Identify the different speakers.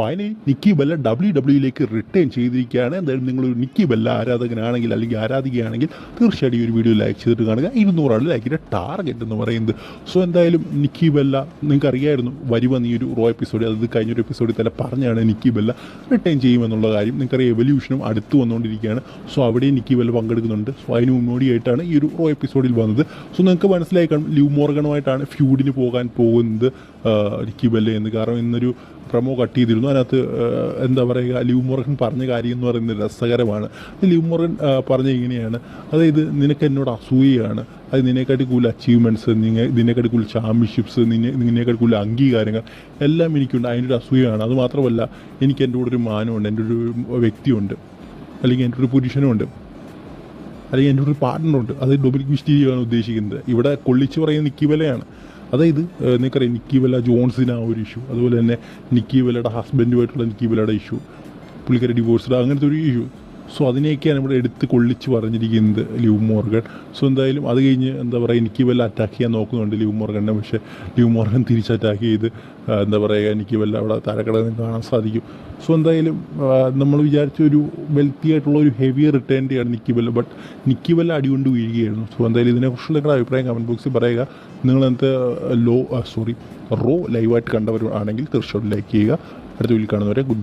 Speaker 1: Finally Nikki Bella W ഡബ്ല്യുയിലേക്ക് return ചെയ്തിരിക്കുകയാണ്. എന്തായാലും നിങ്ങളൊരു നിക്കി ബെല്ല ആരാധകനാണെങ്കിൽ അല്ലെങ്കിൽ ആരാധികയാണെങ്കിൽ തീർച്ചയായിട്ടും ഒരു വീഡിയോ ലൈക്ക് ചെയ്തിട്ട് കാണുക. ഇരുന്നൂറാണ് ലൈക്കിന്റെ ടാർഗറ്റ് എന്ന് പറയുന്നത്. സോ എന്തായാലും നിക്കി ബെല്ല നിങ്ങൾക്ക് അറിയായിരുന്നു വരുമെന്ന് ഈ ഒരു റോ എപ്പിസോഡ് അത് കഴിഞ്ഞൊരു എപ്പിസോഡിൽ തന്നെ പറഞ്ഞാണ് നിക്കി ബെല്ല റിട്ടേൺ ചെയ്യുമെന്നുള്ള കാര്യം. നിങ്ങൾക്കറിയാം എവല്യൂഷനും അടുത്ത് വന്നുകൊണ്ടിരിക്കുകയാണ്. സോ അവിടെ നിക്കി ബെല്ല പങ്കെടുക്കുന്നുണ്ട്. സോ അതിന് മുന്നോടിയായിട്ടാണ് ഈ ഒരു റോ എപ്പിസോഡിൽ വന്നത്. സോ നിങ്ങൾക്ക് മനസ്സിലായി കാണും ലിവ് മോർഗണുമായിട്ടാണ് ഫ്യൂഡിന് പോകാൻ പോകുന്നത് നിക്കി ബെല്ല എന്ന്. കാരണം ഇന്നൊരു പ്രമോ കട്ട് ചെയ്തിരുന്നു അതിനകത്ത് എന്താ പറയുക ലിവ് മോർഗൻ പറഞ്ഞ കാര്യം എന്ന് പറയുന്നത് രസകരമാണ്. ലിവ് മോർഗൻ പറഞ്ഞ ഇങ്ങനെയാണ്. അതായത് നിനക്ക് എന്നോട് അസൂയയാണ്. അത് നിന്നെക്കാട്ടി കൂടുതൽ അച്ചീവ്മെന്റ്സ് നിന്നെ നിന്നെക്കാട്ടി കൂടുതൽ ചാമ്പ്യൻഷിപ്സ് നിന്നെ നിന്നെക്കാട്ടി കൂടുതൽ അംഗീകാരങ്ങൾ എല്ലാം എനിക്കുണ്ട്. അതിന്റെ ഒരു അസൂയയാണ്. അത് മാത്രമല്ല എനിക്ക് എന്റെ കൂടെ ഒരു മാനമുണ്ട് എന്റെ ഒരു വ്യക്തിയുണ്ട്. അല്ലെങ്കിൽ എന്റെ ഒരു പുരുഷനുമുണ്ട്. അല്ലെങ്കിൽ എന്റെ ഒരു പാർട്ട്ണറുണ്ട് അത് ഡൊമിനിക് മിസ്റ്റീരിയാണ് ഉദ്ദേശിക്കുന്നത്. ഇവിടെ കൊള്ളിച്ച് പറയുന്ന നിക്കി വിലയാണ്. അതായത് നിങ്ങൾക്കറിയാം നിക്കി വെല്ല ജോൺസിന് ആ ഒരു ഇഷ്യൂ അതുപോലെ തന്നെ നിക്കി വിലയുടെ ഹസ്ബൻഡുമായിട്ടുള്ള നിക്കി വെല്ലയുടെ ഇഷ്യൂ പുള്ളിക്കാരി ഡിവോഴ്സ്ഡ് അങ്ങനത്തെ ഒരു ഇഷ്യൂ സോ അതിനെയൊക്കെയാണ് ഇവിടെ എടുത്ത് കൊള്ളിച്ച് പറഞ്ഞിരിക്കുന്നത് ലിവ് മോർഗൻ. സോ എന്തായാലും അത് കഴിഞ്ഞ് എന്താ പറയുക എനിക്ക് വല്ല അറ്റാക്ക് ചെയ്യാൻ നോക്കുന്നുണ്ട് ലിവ് മോർഗനെ. പക്ഷേ ലിവ് മോർഗൻ തിരിച്ച് അറ്റാക്ക് ചെയ്ത് എന്താ പറയുക എനിക്ക് വല്ല അവിടെ തലക്കടന്ന് കാണാൻ സാധിക്കും. സോ എന്തായാലും നമ്മൾ വിചാരിച്ച ഒരു വെൽത്തി ആയിട്ടുള്ള ഒരു ഹെവി റിട്ടേണിന്റെയാണ് നിക്കി വല്ല ബട്ട് നിക്കി വല്ല അടികൊണ്ട് വീഴുകയായിരുന്നു. സോ എന്തായാലും ഇതിനെക്കുറിച്ചുള്ള നിങ്ങളുടെ അഭിപ്രായം കമന്റ് ബോക്സിൽ പറയുക. നിങ്ങൾ എന്ത് ലോ സോറി റോ ലൈവായിട്ട് കണ്ടവരാണെങ്കിൽ തീർച്ചയായിട്ടും ലൈക്ക് ചെയ്യുക. അടുത്ത വീട്ടിൽ കാണുന്നവരെ ഗുഡ്